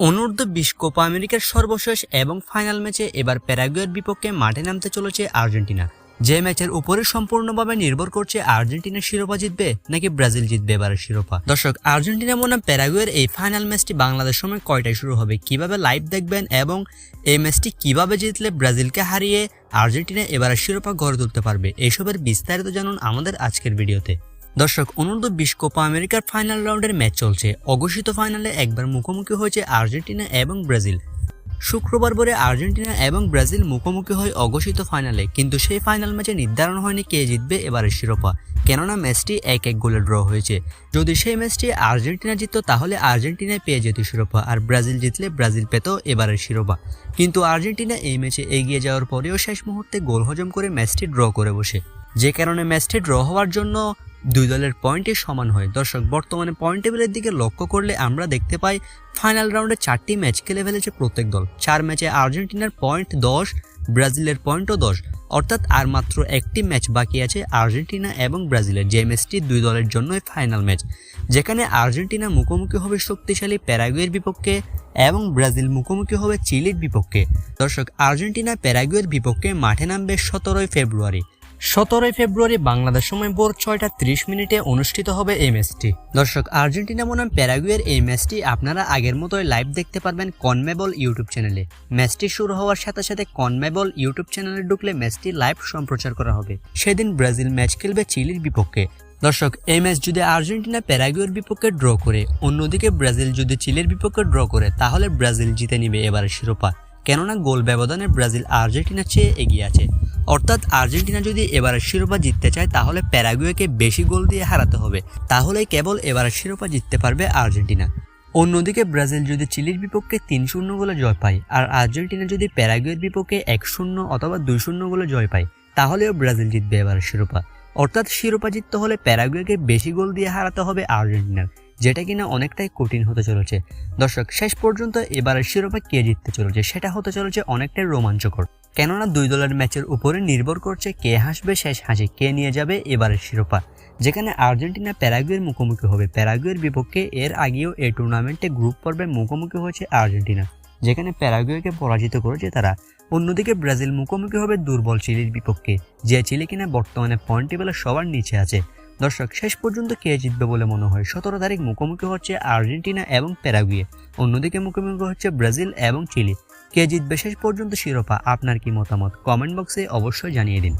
অনূর্ধ্ব বিশ কোপা আমেরিকার সর্বশেষ এবং ফাইনাল ম্যাচে এবার প্যারাগুয়ের বিপক্ষে মাঠে নামতে চলেছে আর্জেন্টিনা। যে ম্যাচের উপরে সম্পূর্ণভাবে নির্ভর করছে আর্জেন্টিনা শিরোপা জিতবে নাকি ব্রাজিল জিতবে এবারের শিরোপা। দর্শক, আর্জেন্টিনা বনাম প্যারাগুয়ের এই ফাইনাল ম্যাচটি বাংলাদেশ সময় কয়টায় শুরু হবে, কীভাবে লাইভ দেখবেন এবং এই ম্যাচটি কীভাবে জিতলে ব্রাজিলকে হারিয়ে আর্জেন্টিনা এবারের শিরোপা গড়ে তুলতে পারবে এইসবের বিস্তারিত জানুন আমাদের আজকের ভিডিওতে। দর্শক অনূর্ধ্ব বিশ কোপা আমেরিকার ফাইনাল রাউন্ডের ম্যাচ চলছে। অঘোষিত ফাইনালে একবার মুখোমুখি হয়েছে আর্জেন্টিনা এবং ব্রাজিল। শুক্রবার ভোরে আর্জেন্টিনা এবং ব্রাজিল মুখোমুখি হয় অঘোষিত ফাইনালে, কিন্তু সেই ফাইনাল ম্যাচে নির্ধারণ হয়নি কে জিতবে এবারের শিরোপা, কেননা ম্যাচটি এক এক গোলে ড্র হয়েছে। যদি সেই ম্যাচটি আর্জেন্টিনা জিততো, তাহলে আর্জেন্টিনায় পেয়ে যেত শিরোপা, আর ব্রাজিল জিতলে ব্রাজিল পেত এবারের শিরোপা। কিন্তু আর্জেন্টিনা এই ম্যাচে এগিয়ে যাওয়ার পরেও শেষ মুহূর্তে গোল হজম করে ম্যাচটি ড্র করে বসে। যে কারণে ম্যাচটি ড্র হওয়ার জন্য দুই দলের পয়েন্টে সমান হয়। দর্শক, বর্তমানে পয়েন্ট টেবিলের দিকে লক্ষ্য করলে আমরা দেখতে পাই ফাইনাল রাউন্ডে চারটি ম্যাচ খেলে ফেলেছে প্রত্যেক দল। চার ম্যাচে আর্জেন্টিনার পয়েন্ট দশ, ব্রাজিলের পয়েন্টও দশ। অর্থাৎ আর মাত্র একটি ম্যাচ বাকি আছে আর্জেন্টিনা এবং ব্রাজিলের। যে ম্যাচটি দুই দলের জন্যই ফাইনাল ম্যাচ। যেখানে আর্জেন্টিনা মুখোমুখি হবে শক্তিশালী প্যারাগুয়ের বিপক্ষে এবং ব্রাজিল মুখোমুখি হবে চিলির বিপক্ষে। দর্শক, আর্জেন্টিনা প্যারাগুয়ের বিপক্ষে মাঠে নামবে সতেরোই ফেব্রুয়ারি। সতেরোই ফেব্রুয়ারি বাংলাদেশ সময় ভোর ছয়টা ত্রিশ মিনিটে অনুষ্ঠিত হবে এই ম্যাচটি। দর্শক, আর্জেন্টিনা বনাম প্যারাগুয়ের এই ম্যাচটি আপনারা আগের মতোই লাইভ দেখতে পারবেন কনমেবল ইউটিউব চ্যানেলে। ম্যাচটি শুরু হওয়ার সাথে সাথে কনমেবল ইউটিউব চ্যানেলে ঢুকলে ম্যাচটি লাইভ সম্প্রচার করা হবে। সেদিন ব্রাজিল ম্যাচ খেলবে চিলির বিপক্ষে। দর্শক, এই ম্যাচ যদি আর্জেন্টিনা প্যারাগুয়ের বিপক্ষে ড্র করে, অন্যদিকে ব্রাজিল যদি চিলের বিপক্ষে ড্র করে, তাহলে ব্রাজিল জিতে নিবে এবারের শিরোপা। কেননা গোল ব্যবধানে ব্রাজিল আর্জেন্টিনার চেয়ে এগিয়ে আছে। অর্থাৎ আর্জেন্টিনা যদি এবারের শিরোপা জিততে চায়, তাহলে প্যারাগুয়েকে বেশি গোল দিয়ে হারাতে হবে। তাহলেই কেবল এবারের শিরোপা জিততে পারবে আর্জেন্টিনা। অন্যদিকে ব্রাজিল যদি চিলির বিপক্ষে তিন শূন্য গোলে জয় পায়, আর আর্জেন্টিনা যদি প্যারাগুয়ের বিপক্ষে এক শূন্য অথবা দুই শূন্য গোলে জয় পায়, তাহলেও ব্রাজিল জিতবে এবারের শিরোপা। অর্থাৎ শিরোপা জিততে হলে প্যারাগুয়েকে বেশি গোল দিয়ে হারাতে হবে আর্জেন্টিনার যেটা কিনা অনেকটাই কঠিন হতে চলেছে। দর্শক, শেষ পর্যন্ত এবারের শিরোপা কে জিততে চলেছে সেটা হতে চলেছে অনেকটাই রোমাঞ্চকর। কেননা দুই দলের ম্যাচের উপরে নির্ভর করছে কে হাসবে, শেষ হাসি কে নিয়ে যাবে এবারের শিরোপা। যেখানে আর্জেন্টিনা প্যারাগুয়ের মুখোমুখি হবে। প্যারাগুয়ের বিপক্ষে এর আগেও এই টুর্নামেন্টে গ্রুপ পর্বে মুখোমুখি হয়েছে আর্জেন্টিনা, যেখানে প্যারাগুয়েকে পরাজিত করেছে তারা। অন্যদিকে ব্রাজিল মুখোমুখি হবে দুর্বল চিলির বিপক্ষে, যে চিলি কিনা বর্তমানে পয়েন্ট টেবিলে সবার নিচে আছে। দর্শক, শেষ পর্যন্ত কে জিতবে বলে মনে হয়? সতেরো তারিখ মুখোমুখি হচ্ছে আর্জেন্টিনা এবং প্যারাগুয়ে। অন্যদিকে মুখোমুখি হচ্ছে ব্রাজিল এবং চিলি। কে জিতবে শেষ পর্যন্ত শিরোপা? আপনার কি মতামত? কমেন্ট বক্সে অবশ্যই জানিয়ে দিন।